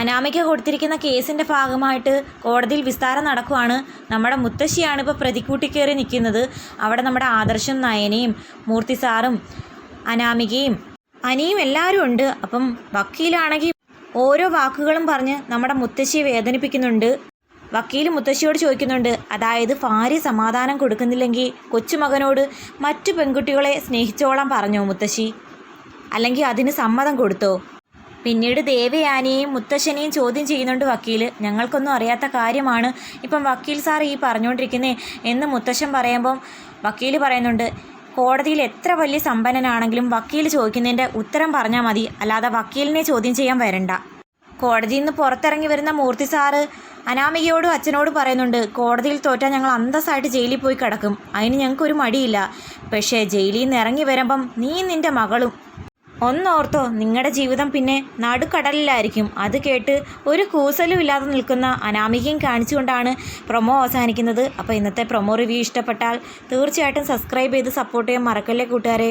അനാമിക കൊടുത്തിരിക്കുന്ന കേസിന്റെ ഭാഗമായിട്ട് കോടതിയിൽ വിസ്താരം നടക്കുവാണ്. നമ്മുടെ മുത്തശ്ശിയാണ് ഇപ്പോൾ പ്രതിക്കൂട്ടി കയറി നിൽക്കുന്നത്. അവിടെ നമ്മുടെ ആദർശം നയനയും മൂർത്തി സാറും അനാമികയും അനിയും എല്ലാവരും ഉണ്ട്. അപ്പം വക്കീലാണെങ്കിൽ ഓരോ വാക്കുകളും പറഞ്ഞ് നമ്മുടെ മുത്തശ്ശിയെ വേദനിപ്പിക്കുന്നുണ്ട്. വക്കീൽ മുത്തശ്ശിയോട് ചോദിക്കുന്നുണ്ട് അതായത് ഭാര്യ സമാധാനം കൊടുക്കുന്നില്ലെങ്കിൽ കൊച്ചുമകനോട് മറ്റു പെൺകുട്ടികളെ സ്നേഹിച്ചോളാൻ പറഞ്ഞോ മുത്തശ്ശി? അല്ലെങ്കിൽ അതിന് സമ്മതം കൊടുത്തോ? പിന്നീട് ദേവയാനിയെയും മുത്തശ്ശനെയും ചോദ്യം ചെയ്യുന്നുണ്ട് വക്കീൽ ഞങ്ങൾക്കൊന്നും അറിയാത്ത കാര്യമാണ് ഇപ്പം വക്കീൽ സാർ ഈ പറഞ്ഞുകൊണ്ടിരിക്കുന്നേ എന്ന് മുത്തശ്ശൻ പറയുമ്പം വക്കീൽ പറയുന്നുണ്ട് കോടതിയിൽ എത്ര വലിയ സമ്പന്നനാണെങ്കിലും വക്കീൽ ചോദിക്കുന്നതിന്റെ ഉത്തരം പറഞ്ഞാൽ മതി അല്ലാതെ വക്കീലിനെ ചോദ്യം ചെയ്യാൻ വരണ്ട. കോടതിയിൽ നിന്ന് പുറത്തിറങ്ങി വരുന്ന മൂർത്തി സാറ് അനാമികയോടും അച്ഛനോടും പറയുന്നുണ്ട് കോടതിയിൽ തോറ്റാൽ ഞങ്ങൾ അന്തസ്സായിട്ട് ജയിലിൽ പോയി കിടക്കും. അതിന് ഞങ്ങൾക്കൊരു മടിയില്ല. പക്ഷേ ജയിലിൽ നിന്ന് ഇറങ്ങി വരുമ്പം നീ നിന്റെ മകളും ഒന്നോർത്തോ നിങ്ങളുടെ ജീവിതം പിന്നെ നടുക്കടലിലായിരിക്കും. അത് കേട്ട് ഒരു കൂസലും ഇല്ലാതെ നിൽക്കുന്ന അനാമികയും കാണിച്ചുകൊണ്ടാണ് പ്രൊമോ അവസാനിക്കുന്നത്. അപ്പോൾ ഇന്നത്തെ പ്രൊമോ റിവ്യൂ ഇഷ്ടപ്പെട്ടാൽ തീർച്ചയായിട്ടും സബ്സ്ക്രൈബ് ചെയ്ത് സപ്പോർട്ട് ചെയ്യാൻ മറക്കല്ലേ കൂട്ടുകാരെ?